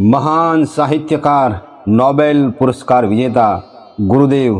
મહાન સાહિત્યકાર, નોબેલ પુરસ્કાર વિજેતા ગુરુદેવ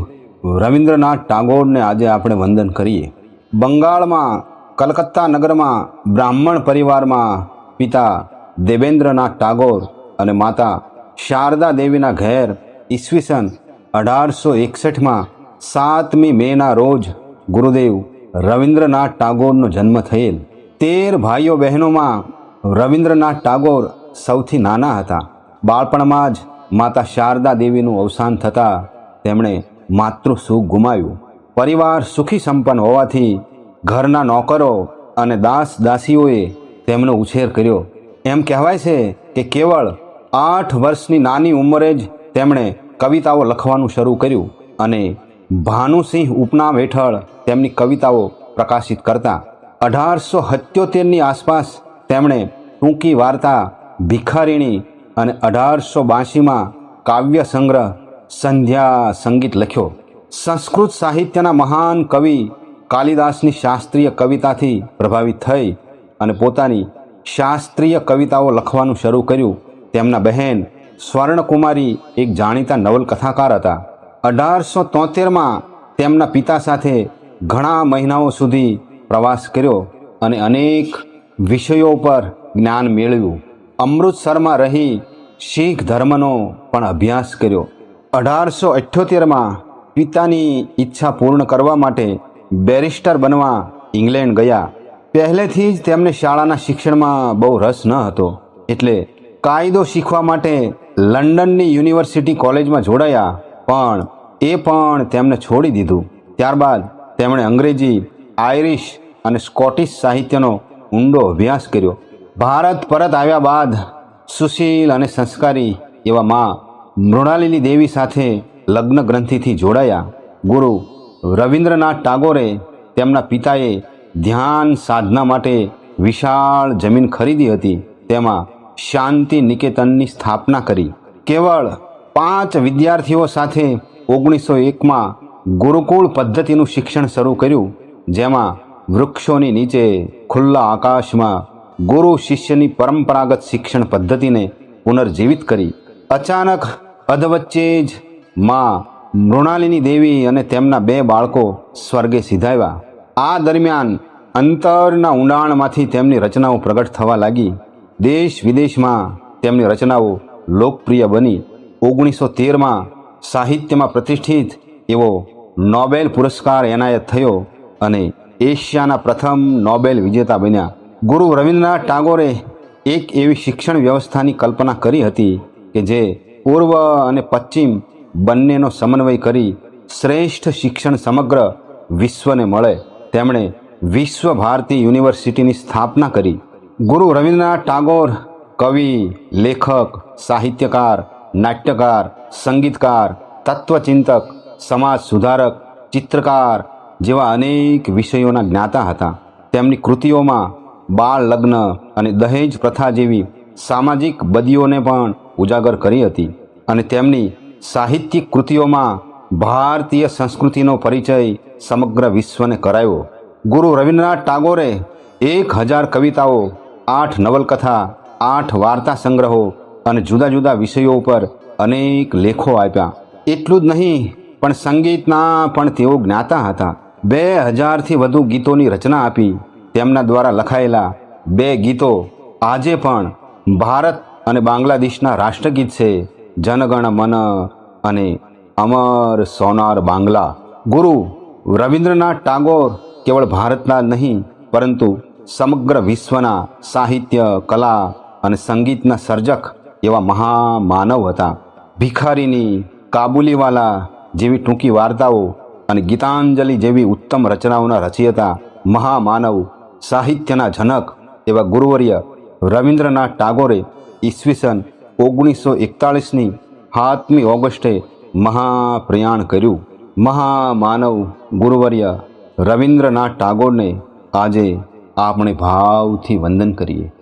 રવિન્દ્રનાથ ટાગોરને આજે આપણે વંદન કરીએ. બંગાળમાં, કલકત્તા નગરમાં, બ્રાહ્મણ પરિવારમાં પિતા દેવેન્દ્રનાથ ટાગોર અને માતા શારદા દેવીના ઘેર ઈસવીસન અઢારસો એકસઠમાં સાતમી મેના રોજ ગુરુદેવ રવિન્દ્રનાથ ટાગોરનો જન્મ થયેલ. તેર ભાઈઓ બહેનોમાં રવિન્દ્રનાથ ટાગોર સૌથી નાના હતા. બાળપણમાં જ માતા શારદા દેવીનું અવસાન થતાં તેમણે માતૃ સુખ ગુમાવ્યું. પરિવાર સુખી સંપન્ન હોવાથી ઘરના નોકરો અને દાસ દાસીઓએ તેમનો ઉછેર કર્યો. એમ કહેવાય છે કે કેવળ આઠ વર્ષની નાની ઉંમરે જ તેમણે કવિતાઓ લખવાનું શરૂ કર્યું અને ભાનુસિંહ ઉપનામ હેઠળ તેમની કવિતાઓ પ્રકાશિત કરતા. અઢારસો સત્યોતેરની આસપાસ તેમણે ટૂંકી વાર્તા ભિખારીણી અને અઢારસો બાંશીમાં કાવ્ય સંગ્રહ સંધ્યા સંગીત લખ્યો. સંસ્કૃત સાહિત્યના મહાન કવિ કાલિદાસની શાસ્ત્રીય કવિતાથી પ્રભાવિત થઈ અને પોતાની શાસ્ત્રીય કવિતાઓ લખવાનું શરૂ કર્યું. તેમના બહેન સ્વર્ણકુમારી એક જાણીતા નવલકથાકાર હતા. અઢારસો તોતેરમાં તેમના પિતા સાથે ઘણા મહિનાઓ સુધી પ્રવાસ કર્યો અને અનેક વિષયો પર જ્ઞાન મેળવ્યું. અમૃતસરમાં રહી શીખ ધર્મનો પણ અભ્યાસ કર્યો. અઢારસો અઠ્યોતેરમાં પિતાની ઈચ્છા પૂર્ણ કરવા માટે બેરિસ્ટર બનવા ઇંગ્લેન્ડ ગયા. પહેલેથી જ તેમને શાળાના શિક્ષણમાં બહુ રસ ન હતો. એટલે કાયદો શીખવા માટે લંડનની યુનિવર્સિટી કોલેજમાં જોડાયા, પણ એ પણ તેમને છોડી દીધું. ત્યારબાદ તેમણે અંગ્રેજી, આયરિશ અને સ્કોટિશ સાહિત્યનો ઊંડો અભ્યાસ કર્યો. ભારત પરત આવ્યા બાદ સુશીલ અને સંસ્કારી એવા મા મૃણાલિની દેવી સાથે લગ્ન ગ્રંથિથી જોડાયા. ગુરુ રવિન્દ્રનાથ ટાગોરે તેમના પિતાએ ધ્યાન સાધના માટે વિશાળ જમીન ખરીદી હતી. તેમાં શાંતિ નિકેતનની સ્થાપના કરી. કેવળ પાંચ વિદ્યાર્થીઓ સાથે ઓગણીસો એકમાં ગુરુકુળ પદ્ધતિનું શિક્ષણ શરૂ કર્યું, જેમાં વૃક્ષોની નીચે ખુલ્લા આકાશમાં ગુરુ શિષ્યની પરંપરાગત શિક્ષણ પદ્ધતિને પુનર્જીવિત કરી અચાનક અધવચ્ચે જ માં મૃણાલિની દેવી અને તેમના બે બાળકો સ્વર્ગે સિધાવ્યા. આ દરમિયાન અંતરના ઊંડાણમાંથી તેમની રચનાઓ પ્રગટ થવા લાગી. દેશ વિદેશમાં તેમની રચનાઓ લોકપ્રિય બની. ઓગણીસો તેરમાં સાહિત્યમાં પ્રતિષ્ઠિત એવો નોબેલ પુરસ્કાર એનાયત થયો અને એશિયાના પ્રથમ નોબેલ વિજેતા બન્યા. ગુરુ રવિન્દ્રનાથ ટાગોરે એક એવી શિક્ષણ વ્યવસ્થાની કલ્પના કરી હતી કે જે પૂર્વ અને પશ્ચિમ બંનેનો સમન્વય કરી શ્રેષ્ઠ શિક્ષણ સમગ્ર વિશ્વને મળે. તેમણે વિશ્વ ભારતી યુનિવર્સિટીની સ્થાપના કરી. ગુરુ રવિન્દ્રનાથ ટાગોર કવિ, લેખક, સાહિત્યકાર, નાટ્યકાર, સંગીતકાર, તત્વચિંતક, સમાજ સુધારક, ચિત્રકાર જેવા અનેક વિષયોના જ્ઞાતા હતા. તેમની કૃતિઓમાં બાળ લગ્ન અને દહેજ પ્રથા જેવી સામાજિક બદીઓને પણ ઉજાગર કરી હતી અને તેમની સાહિત્યિક કૃતિઓમાં ભારતીય સંસ્કૃતિનો પરિચય સમગ્ર વિશ્વને કરાયો. ગુરુ રવિન્દ્રનાથ ટાગોરે એક હજાર કવિતાઓ, આઠ નવલકથા, આઠ વાર્તા સંગ્રહો અને જુદા જુદા વિષયો ઉપર અનેક લેખો આપ્યા. એટલું જ નહીં, પણ સંગીતના પણ તેઓ જ્ઞાતા હતા. બે હજારથી વધુ ગીતોની રચના આપી તેમના દ્વારા લખાયેલા બે ગીતો આજે પણ ભારત અને બાંગ્લાદેશના રાષ્ટ્રગીત છે. જનગણ મન અને અમર સોનાર બાંગ્લા. ગુરુ રવિન્દ્રનાથ ટાગોર કેવળ ભારતના નહીં, પરંતુ સમગ્ર વિશ્વના સાહિત્ય, કલા અને સંગીતના સર્જક એવા મહામાનવ હતા. ભિખારીની કાબુલીવાલા જેવી ટૂંકી વાર્તાઓ અને ગીતાંજલિ જેવી ઉત્તમ રચનાઓના રચયિતા મહામાનવ સાહિત્યના જનક એવા ગુરુવર્ય રવિન્દ્રનાથ ટાગોરે ઈસવીસન ઓગણીસો એકતાળીસની સાતમી ઓગસ્ટે મહાપ્રયાણ કર્યું. મહામાનવ ગુરુવર્ય રવિન્દ્રનાથ ટાગોરને આજે આપણે ભાવથી વંદન કરીએ.